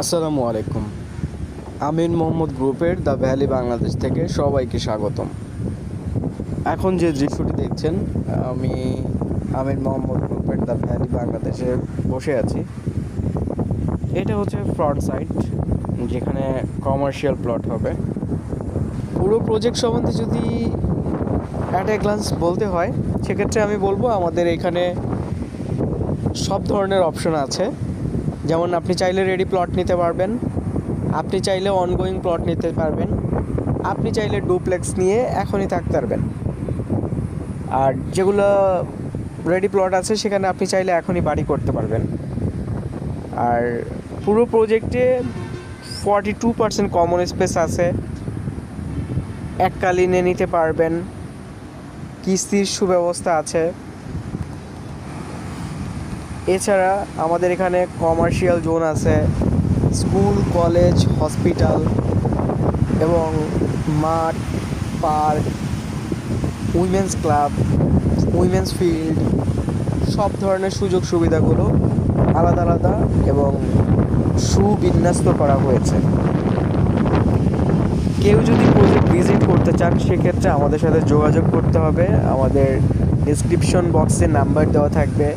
আসসালামু আলাইকুম। আমিন মোহাম্মদ গ্রুপের দ্য ভ্যালি বাংলাদেশ থেকে সবাইকে স্বাগতম। এখন যে দৃশ্যটি দেখছেন, আমি আমিন মোহাম্মদ গ্রুপের দ্য ভ্যালি বাংলাদেশে বসে আছি। এটা হচ্ছে ফ্রন্ট সাইড, যেখানে কমার্শিয়াল প্লট হবে। পুরো প্রজেক্ট সম্বন্ধে যদি অ্যাট এ গ্লান্স বলতে হয়, সেক্ষেত্রে আমি বলব আমাদের এখানে সব ধরনের অপশন আছে। যেমন আপনি চাইলে রেডি প্লট নিতে পারবেন, আপনি চাইলে অনগোয়িং প্লট নিতে পারবেন, আপনি চাইলে ডুপ্লেক্স নিয়ে এখনই থাকতে পারবেন। আর যেগুলো রেডি প্লট আছে, সেখানে আপনি চাইলে এখনই বাড়ি করতে পারবেন। আর পুরো প্রজেক্টে forty two percent common space আছে। এককালীনে নিতে পারবেন। কিস্তির সুব্যবস্থা আছে। এছাড়া আমাদের এখানে কমার্শিয়াল জোন আছে স্কুল কলেজ হসপিটাল এবং মাঠ park women's club women's field সব ধরনের সুযোগ সুবিধাগুলো আলাদা আলাদা এবং সুবিন্যস্ত করা হয়েছে। কেউ যদি প্রজেক্ট ভিজিট করতে চান, সেক্ষেত্রে আমাদের সাথে যোগাযোগ করতে হবে। আমাদের ডিসক্রিপশন বক্সে নাম্বার দেওয়া থাকবে।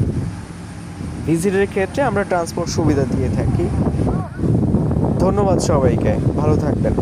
ভিজিটের ক্ষেত্রে আমরা ট্রান্সপোর্ট সুবিধা দিয়ে থাকি। ধন্যবাদ সবাইকে ভালো থাকবেন।